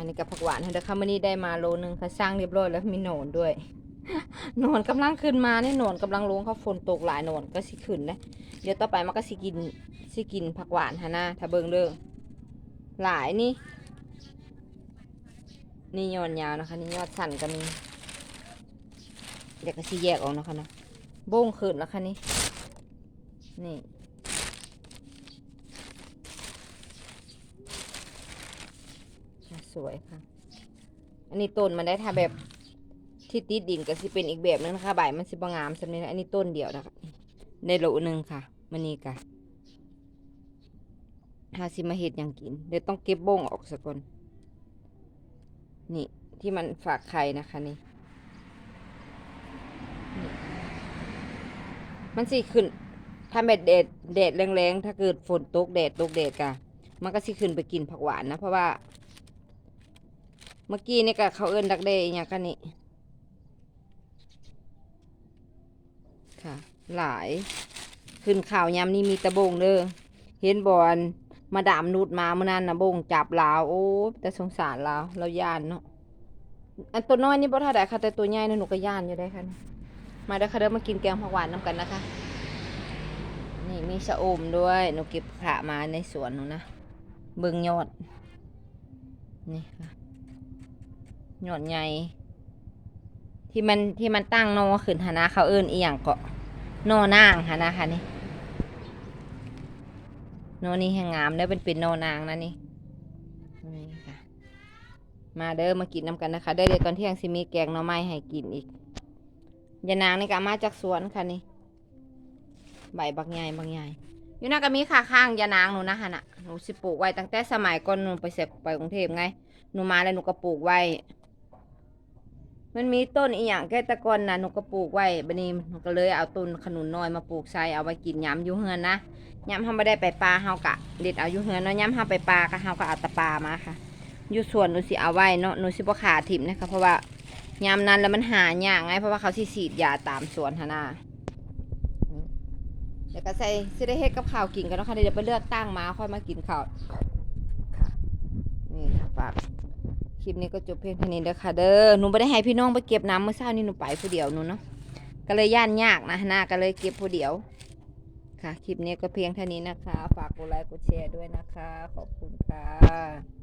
ค่ะนี่กับผักหวานเด้อค่ะมื้อนี้ได้มาโลนึงค่ะสร้างเรียบร้อยแล้วมีหนนด้วยหนนกำลังขึ้นมาเนี่ยหนนกำลังลงเขาฝนตกหลายหนนก็สิขึ้นนะเดี๋ยวต่อไปมันก็สิกินสิกินผักหวานฮะนะถ้าเบิ่งเด้อหลายนี่นี่ยอดยาวนะคะ นี่ยอดสั้นก็มีเดี๋ยวก็สิแยกออกนะคะนะบ้งขึ้นแล้วค่ะนี่นี่ สวยค่ะ อันนี้ต้นมันได้ถ้าแบบที่ติดดินก็สิเป็นอีกแบบนึงนะคะใบมันสิบงามสำเนี้อันนี้ต้นเดียวนะคะในโหลหนึ่งค่ะมันนี่กะหาสิมาเห็ดหยังกินเดี๋ยวต้องเก็บบ้งออกสักก่อนนี่ที่มันฝากไข่นะคะนี่มันสิขึ้น ถ้าแดดแดดแดดแรงๆถ้าเกิดฝนตกแดดตกแดดกะมันก็สิขึ้นไปกินผักหวานนะเพราะว่า เมื่อกี้นี่ก็เขาเอิ้นดักเดย์อย่างกันนี่ค่ะ หลาย ขึ้นข่าวยามนี้มีตะบงเด้อเห็นบอลมาดามนุดมาเมื่อนั้นนะบงจับลาวโอ้แต่สงสารลาวเราย่านเนาะอันตัวน้อยนี่บ่ท่าใดค่ะแต่ตัวใหญ่นี่หนูก็ย่านอยู่ได้ค่ะมาเด้อค่ะเด้อมากินแกงผักหวานน้ำกันนะคะ นี่มีชะอมด้วยหนูเก็บผ่ามาในสวนหนูนะเบิ่งยอดนี่ค่ะ หยอดใหญ่ที่มันที่มันตั้งโนขึ้นหานะเขาเอิ้นอียงเกาะโนนางหานะค่ะนี่โนนี่แห่งงามได้อเป็นเป็นโนนางนะนี่นี่ค่ะมาเด้อมากินน้ำกันนะคะได้เดี๋ยวตอนเที่ยงสิมีแกงหน่อไม้ให้กินอีกยานางนี่ก็มาจากสวนค่ะนี่ใบบักใหญ่บักใหญ่อยู่น่าก็มีขาข้างยานางหนูนะฮะน่ะหนูสิปลูกไว้ตั้งแต่สมัยก่อนหนูไปเสกไปกรุงเทพไงหนูมาแล้วหนูก็ปลูกไว้ มันมีต้นอีหยังแค่ตะกอนนะหนูก็ปลูกไว้บัดนี้หนูก็เลยเอาต้นขนุนน้อยมาปลูกใส่เอาไว้กินยำอยู่เฮือนนะยำเฮาไม่ได้ไปปลาเฮากะเด็ดเอาอยู่เฮือนเนาะยำเฮาไปปลาก็เฮาก็เอาตะปลามาค่ะ อยู่สวนหนูสิเอาไว้เนาะหนูสิบ่ขาถิ่มนะคะเพราะว่ายำนั้นแล้วมันหายากไงเพราะว่าเขาสิฉีดยาตามสวนหนนาเดี๋ยวก็ใส่สิได้เฮ็ดกับข้าวกินกันเนาะค่ะเดี๋ยวไปเลือกตั้งมาค่อยมากินข้าวนี่ค่ะฝาก คลิปนี้ก็จบเพียงเท่านี้เด้อค่ะเด้อหนูไม่ได้ให้พี่น้องไปเก็บน้ำเมื่อเช้านี้หนูไปผู้เดียวหนูเนาะก็เลยย่านยากนะหน้าก็เลยเก็บผู้เดียว ค่ะ คลิปนี้ก็เพียงเท่านี้นะคะ ฝากกดไลค์กดแชร์ด้วยนะคะ ขอบคุณค่ะ